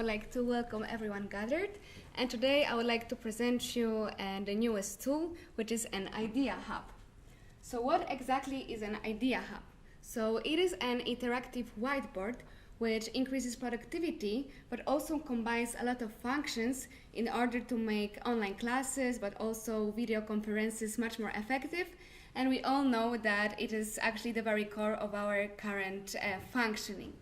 would like to welcome everyone gathered. And today I would like to present you uh, the newest tool, which is an Idea Hub. So what exactly is an Idea Hub? So it is an interactive whiteboard which increases productivity but also combines a lot of functions in order to make online classes but also video conferences much more effective. And we all know that it is actually the very core of our current uh, functioning.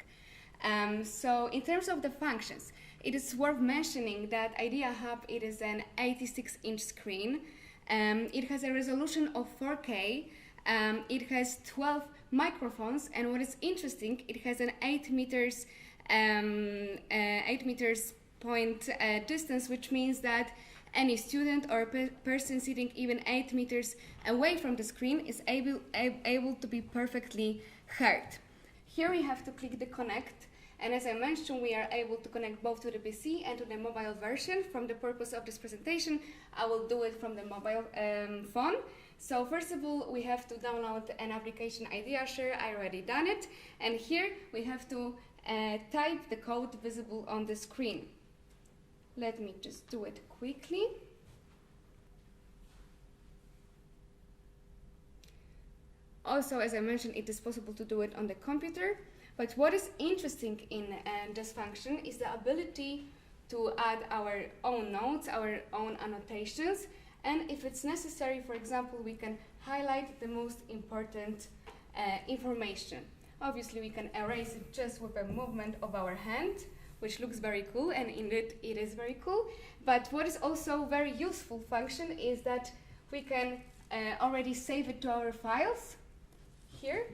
Um, so in terms of the functions, it is worth mentioning that Idea Hub it is an 86 inch screen. Um, it has a resolution of 4K. Um, it has 12 microphones, and what is interesting, it has an 8 meters um, uh, 8 meters point uh, distance, which means that any student or pe person sitting even 8 meters away from the screen is able, able to be perfectly heard. Here we have to click the connect and as I mentioned, we are able to connect both to the PC and to the mobile version. From the purpose of this presentation, I will do it from the mobile um, phone. So first of all, we have to download an application IdeaShare. I already done it. And here we have to uh, type the code visible on the screen. Let me just do it quickly. Also, as I mentioned, it is possible to do it on the computer. But what is interesting in uh, this function is the ability to add our own notes, our own annotations, and if it's necessary, for example, we can highlight the most important uh, information. Obviously, we can erase it just with a movement of our hand, which looks very cool, and indeed it is very cool. But what is also very useful function is that we can uh, already save it to our files here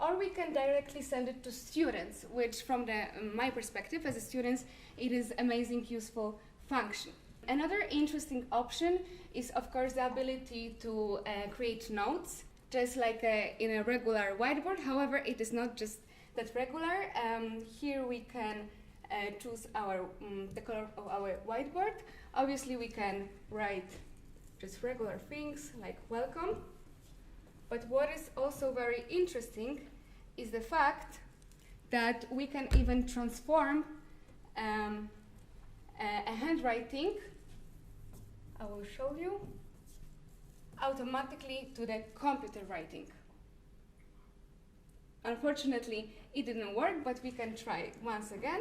or we can directly send it to students, which from the, my perspective as a student, it is amazing useful function. Another interesting option is of course the ability to uh, create notes, just like a, uh, in a regular whiteboard. However, it is not just that regular. Um, here we can uh, choose our um, the color of our whiteboard. Obviously, we can write just regular things like welcome but what is also very interesting is the fact that we can even transform um, a, a handwriting, I will show you, automatically to the computer writing. Unfortunately, it didn't work, but we can try once again.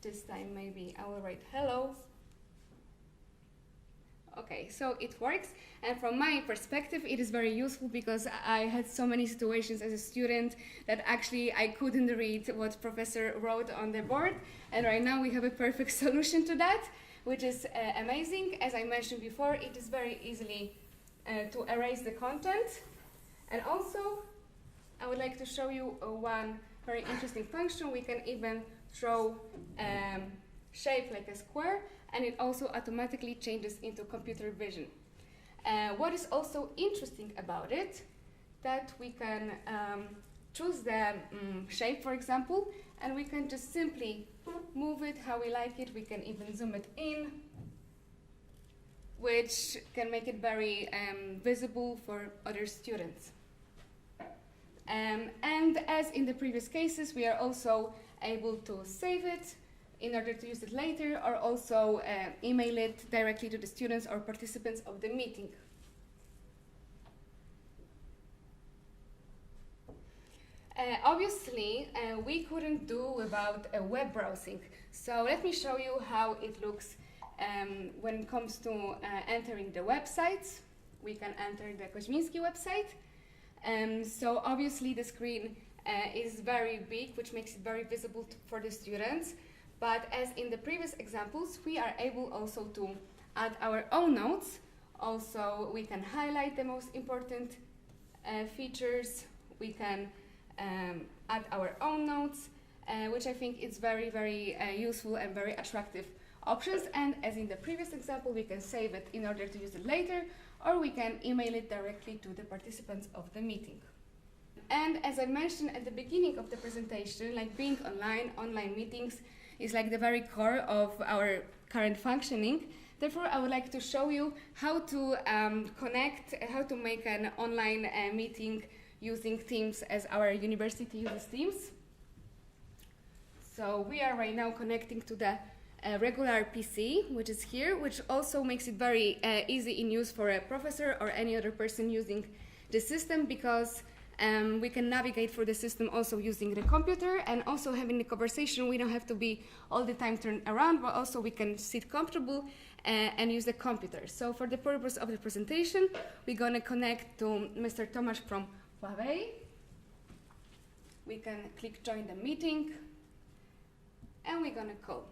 This time maybe I will write hello Okay, so it works, and from my perspective, it is very useful because I had so many situations as a student that actually I couldn't read what professor wrote on the board, and right now we have a perfect solution to that, which is uh, amazing. As I mentioned before, it is very easily uh, to erase the content, and also I would like to show you uh, one very interesting function. We can even throw um, shape like a square, and it also automatically changes into computer vision. Uh, what is also interesting about it, that we can um, choose the um, shape, for example, and we can just simply move it how we like it. We can even zoom it in, which can make it very um, visible for other students. Um, and as in the previous cases, we are also able to save it in order to use it later or also uh, email it directly to the students or participants of the meeting. Uh, obviously, uh, we couldn't do without a web browsing. So let me show you how it looks um, when it comes to uh, entering the websites. We can enter the Koźmiński website. Um, so obviously the screen uh, is very big, which makes it very visible for the students. But as in the previous examples, we are able also to add our own notes. Also, we can highlight the most important uh, features. We can um, add our own notes, uh, which I think is very, very uh, useful and very attractive options. And as in the previous example, we can save it in order to use it later, or we can email it directly to the participants of the meeting. And as I mentioned at the beginning of the presentation, like being online, online meetings, is like the very core of our current functioning. Therefore, I would like to show you how to um, connect, how to make an online uh, meeting using Teams as our university uses Teams. So we are right now connecting to the uh, regular PC, which is here, which also makes it very uh, easy in use for a professor or any other person using the system because um, we can navigate through the system also using the computer and also having the conversation. We don't have to be all the time turned around, but also we can sit comfortable uh, and use the computer. So for the purpose of the presentation, we're gonna connect to Mr. Tomasz from Huawei. We can click join the meeting and we're gonna call.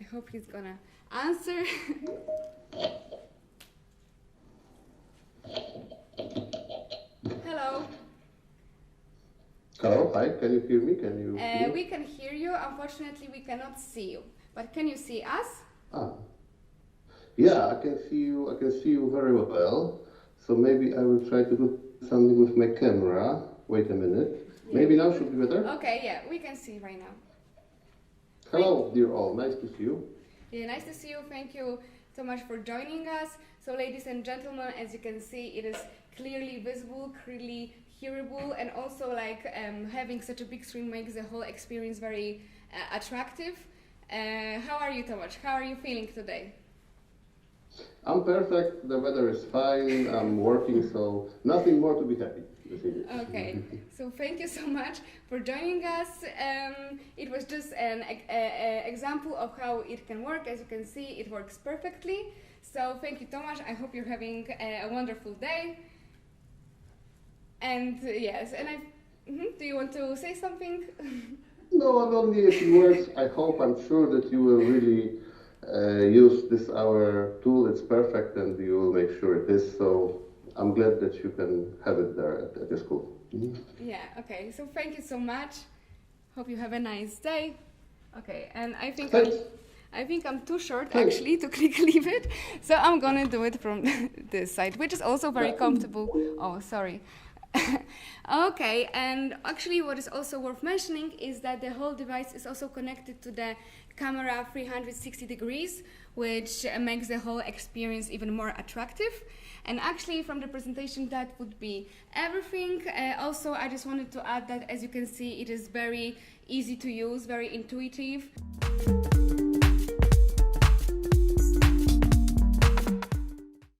I hope he's gonna answer. Hello. Hello, hi, can you hear me? Can you Uh, we can hear you. Unfortunately, we cannot see you. But can you see us? Ah. Yeah, I can see you, I can see you very well. So maybe I will try to do something with my camera. Wait a minute. Maybe now should be better. Okay, yeah, we can see right now. Hello, dear all, nice to see you. Yeah, nice to see you. Thank you so much for joining us. So, ladies and gentlemen, as you can see, it is clearly visible, clearly hearable, and also like um, having such a big screen makes the whole experience very uh, attractive. Uh, how are you, Tomasz? How are you feeling today? I'm perfect, the weather is fine, I'm working, so nothing more to be happy. Okay, so thank you so much for joining us. Um, it was just an e- e- e- example of how it can work. As you can see, it works perfectly. So thank you, Tomasz. I hope you're having a, a wonderful day. And uh, yes, and I. mhm, Do you want to say something? No, only a few words. I hope, I'm sure that you will really uh, use this our tool. It's perfect, and you will make sure it is. So I'm glad that you can have it there at, at your school. Mhm. yeah. Okay. So thank you so much. Hope you have a nice day. Okay, and I think I'm, I think I'm too short Thanks. actually to click leave it, so I'm gonna do it from this side, which is also very comfortable. Oh, sorry. okay, and actually, what is also worth mentioning is that the whole device is also connected to the camera 360 degrees, which makes the whole experience even more attractive. And actually, from the presentation, that would be everything. Uh, also, I just wanted to add that as you can see, it is very easy to use, very intuitive.